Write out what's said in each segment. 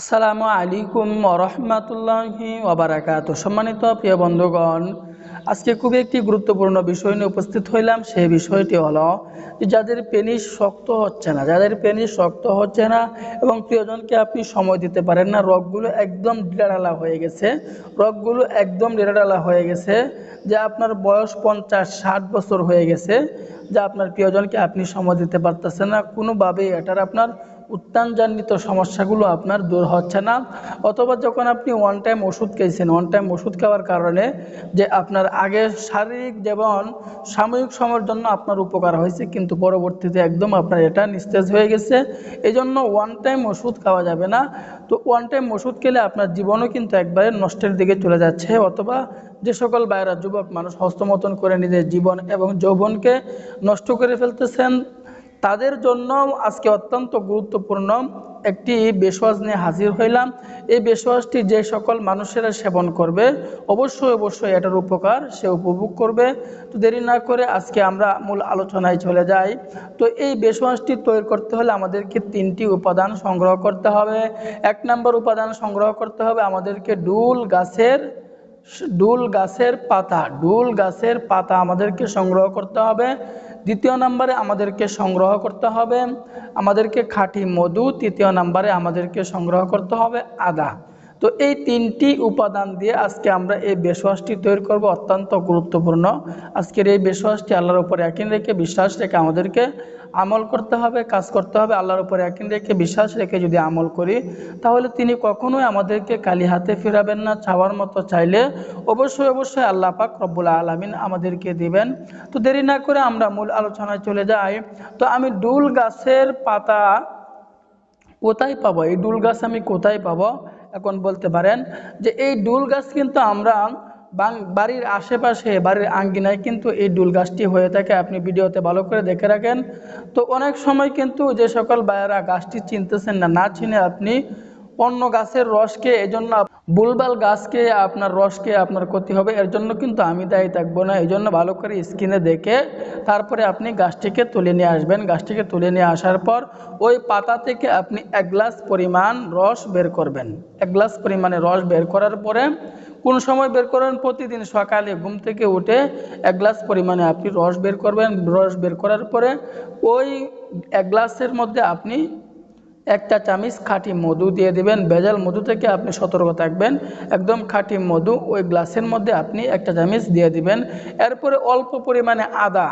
আসসালামু আলাইকুম রহমতুল্লাহি ওবরাকাত সম্মানিত প্রিয় বন্ধুগণ, আজকে খুবই একটি গুরুত্বপূর্ণ বিষয় নিয়ে উপস্থিত হইলাম। সেই বিষয়টি হলো যাদের পেনিস শক্ত হচ্ছে না, যাদের পেনিস শক্ত হচ্ছে না এবং প্রিয়জনকে আপনি সময় দিতে পারেন না, রোগগুলো একদম ডিলাডালা হয়ে গেছে। রোগগুলো একদম ডিলাডালা হয়ে গেছে যে আপনার বয়স পঞ্চাশ, ষাট বছর হয়ে গেছে যা আপনার প্রিয়জনকে আপনি সময় দিতে পারতেছেন না। কোনোভাবেই এটার আপনার উত্তানজনিত সমস্যাগুলো আপনার দূর হচ্ছে না। অথবা যখন আপনি ওয়ান টাইম ওষুধ খেয়েছেন ওয়ান টাইম ওষুধ খাওয়ার কারণে যে আপনার আগে শারীরিক যেমন সাময়িক সময়ের জন্য আপনার উপকার হয়েছে, কিন্তু পরবর্তীতে একদম আপনার এটা নিস্তেজ হয়ে গেছে। এই জন্য ওয়ান টাইম ওষুধ খাওয়া যাবে না। তো ওয়ান টাইম ওষুধ খেলে আপনার জীবনও কিন্তু একবারে নষ্টের দিকে চলে যাচ্ছে। অথবা যে সকল বাইরা যুবক মানুষ হস্তমতন করে নিজের জীবন এবং যৌবনকে নষ্ট করে ফেলতেছেন তাদের জন্য আজকে অত্যন্ত গুরুত্বপূর্ণ একটি বেশওয়াজ নিয়ে হাজির হইলাম। এই বেশওয়াজটি যে সকল মানুষেরা সেবন করবে, অবশ্যই অবশ্যই এটার উপকার সে উপভোগ করবে। তো দেরি না করে আজকে আমরা মূল আলোচনায় চলে যাই। তো এই বেশওয়াজটি তৈরি করতে হলে আমাদেরকে তিনটি উপাদান সংগ্রহ করতে হবে। এক নম্বর উপাদান সংগ্রহ করতে হবে আমাদেরকে ডুল গাছের ডুল গাছের পাতা ডুল গাছের পাতা আমাদেরকে সংগ্রহ করতে হবে। দ্বিতীয় নাম্বারে আমাদেরকে সংগ্রহ করতে হবে। আমাদেরকে খাঁটি মধু, তৃতীয় নাম্বারে আমাদেরকে সংগ্রহ করতে হবে আদা। তো এই তিনটি উপাদান দিয়ে আজকে আমরা এই বেশওয়াসটি তৈরি করব, অত্যন্ত গুরুত্বপূর্ণ। আজকের এই বেশওয়াসটি আল্লাহর উপর একই রেখে বিশ্বাস রেখে আমাদেরকে আমল করতে হবে, কাজ করতে হবে। আল্লাহর উপর একই রেখে বিশ্বাস রেখে যদি আমল করি, তাহলে তিনি কখনোই আমাদেরকে কালি হাতে ফেরাবেন না চাওয়ার মতো চাইলে অবশ্যই অবশ্যই আল্লাহ পাক রব্বুল আলমিন আমাদেরকে দিবেন। তো দেরি না করে আমরা মূল আলোচনায় চলে যাই। তো আমি ডুল গাছের পাতা কোথায় পাবো? এই ডুল গাছ আমি কোথায় পাবো? এখন বলতে পারেন যে এই ডুল গাছ কিন্তু আমরা বাড়ির আশেপাশে, বাড়ির আঙ্গিনায় কিন্তু এই ডুল গাছটি হয়ে থাকে। আপনি ভিডিওতে ভালো করে দেখে রাখেন। তো অনেক সময় কিন্তু যে সকল বায়েরা গাছটি চিনতেছেন না না চিনে আপনি অন্য গাছের রসকে এজন্য জন্য বুলবাল গাছকে, আপনার রসকে, আপনার ক্ষতি হবে। এর জন্য কিন্তু আমি দায়ী থাকব না। এই জন্য ভালো করে স্কিনে দেখে তারপরে আপনি গাছটিকে তুলে নিয়ে আসবেন। গাছটিকে তুলে নিয়ে আসার পর ওই পাতা থেকে আপনি এক গ্লাস পরিমাণ রস বের করবেন। এক গ্লাস পরিমাণে রস বের করার পরে কোন সময় বের করবেন প্রতিদিন সকালে ঘুম থেকে উঠে এক গ্লাস পরিমাণে আপনি রস বের করবেন। রস বের করার পরে ওই এক গ্লাসের মধ্যে আপনি একটা চামিচ খাঁটি মধু দিয়ে দিবেন। ভেজাল মধু থেকে আপনি সতর্ক থাকবেন। একদম খাঁটি মধু ওই গ্লাসের মধ্যে আপনি একটা চামিচ দিয়ে দিবেন। এরপরে অল্প পরিমাণে আদা।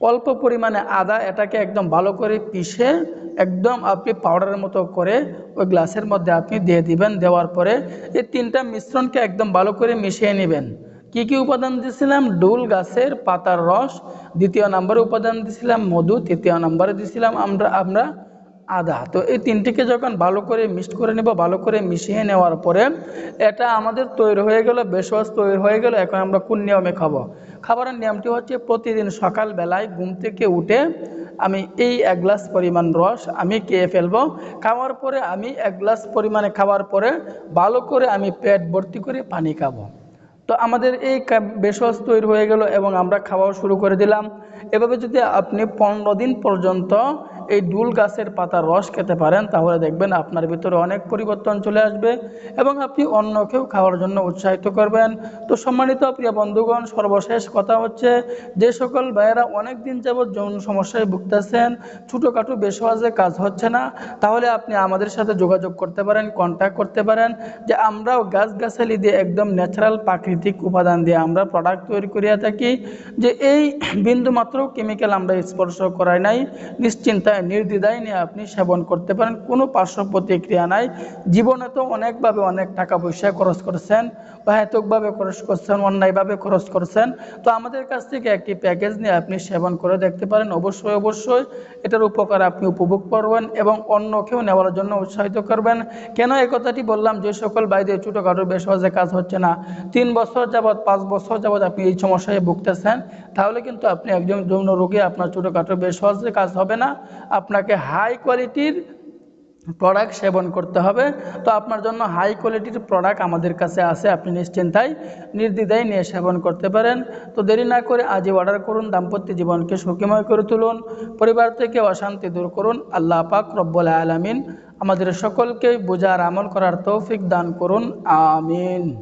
অল্প পরিমাণে আদা, এটাকে একদম ভালো করে পিষে একদম আপনি পাউডারের মতো করে ওই গ্লাসের মধ্যে আপনি দিয়ে দিবেন। দেওয়ার পরে এই তিনটা মিশ্রণকে একদম ভালো করে মিশিয়ে নেবেন। কি কি উপাদান দিয়েছিলাম ডুল গাছের পাতার রস, দ্বিতীয় নম্বরে উপাদান দিয়েছিলাম মধু, তৃতীয় নম্বরে দিয়েছিলাম আমরা আমরা আদা তো এই তিনটিকে যখন ভালো করে মিক্সড করে নেব, ভালো করে মিশিয়ে নেওয়ার পরে এটা আমাদের তৈরি হয়ে গেল বেশওয়াজ তৈরি হয়ে গেল, এখন আমরা কোন নিয়মে খাব? খাবারের নিয়মটি হচ্ছে প্রতিদিন সকালবেলায় ঘুম থেকে উঠে আমি এই এক গ্লাস পরিমাণ রস আমি খেয়ে ফেলব। খাওয়ার পরে আমি এক গ্লাস পরিমাণে খাওয়ার পরে ভালো করে আমি পেট ভর্তি করে পানি খাব। তো আমাদের এই বেশওয়াজ তৈরি হয়ে গেল এবং আমরা খাওয়াও শুরু করে দিলাম। এভাবে যদি আপনি পনেরো দিন পর্যন্ত এই ডুল গাছের পাতার রস খেতে পারেন, তাহলে দেখবেন আপনার ভিতরে অনেক পরিবর্তন চলে আসবে এবং আপনি অন্যকেও খাওয়ার জন্য উৎসাহিত করবেন। তো সম্মানিত প্রিয় বন্ধুগণ, সর্বশেষ কথা হচ্ছে, যে সকল ভাইয়েরা অনেক দিন যাবৎ যৌন সমস্যায় ভুগতেছেন, ছোটোখাটো বেশওয়াজে কাজ হচ্ছে না, তাহলে আপনি আমাদের সাথে যোগাযোগ করতে পারেন কন্ট্যাক্ট করতে পারেন, যে আমরাও গাছ গাছালি দিয়ে একদম ন্যাচারাল প্রাকৃতিক উপাদান দিয়ে আমরা প্রোডাক্ট তৈরি করিয়া থাকি, যে এই বিন্দুমাত্র কেমিক্যাল আমরা স্পর্শ করাই নাই, নিশ্চিন্তায় নির্দ্বিধায় নিয়ে আপনি সেবন করতে পারেন। কোনো পার্শ্ব প্রতিক্রিয়া নাই। জীবনে তো অনেকভাবে অনেক টাকা পয়সা খরচ করছেন বা খরচ করছেন, অন্যায়ভাবে খরচ করছেন। তো আমাদের কাছ থেকে একটি প্যাকেজ নিয়ে আপনি সেবন করে দেখতে পারেন। অবশ্যই অবশ্যই এটার উপকার আপনি উপভোগ করবেন এবং অন্যকেও নেওয়ার জন্য উৎসাহিত করবেন। কেন এই কথাটি বললাম? যে সকল বাইরে ছোটোখাটো বেসহজে কাজ হচ্ছে না। তিন বছর যাবৎ, পাঁচ বছর যাবৎ আপনি এই সমস্যায় ভুগতেছেন। তাহলে কিন্তু আপনি একজন যৌন রোগী, আপনার ছোটোখাটো বেশ সহজে কাজ হবে না। আপনাকে হাই কোয়ালিটির প্রোডাক্ট সেবন করতে হবে। তো আপনার জন্য হাই কোয়ালিটির প্রোডাক্ট আমাদের কাছে আছে, আপনি নিশ্চিন্তায়, নির্দ্বিধায় নিয়ে সেবন করতে পারেন। তো দেরি না করে আজই অর্ডার করুন, দাম্পত্য জীবনকে সুখীময় করে তুলুন, পরিবার থেকে অশান্তি দূর করুন। আল্লাহ পাক রব্বুল আলমিন আমাদের সকলকে বোঝার আমল করার তৌফিক দান করুন। আমিন।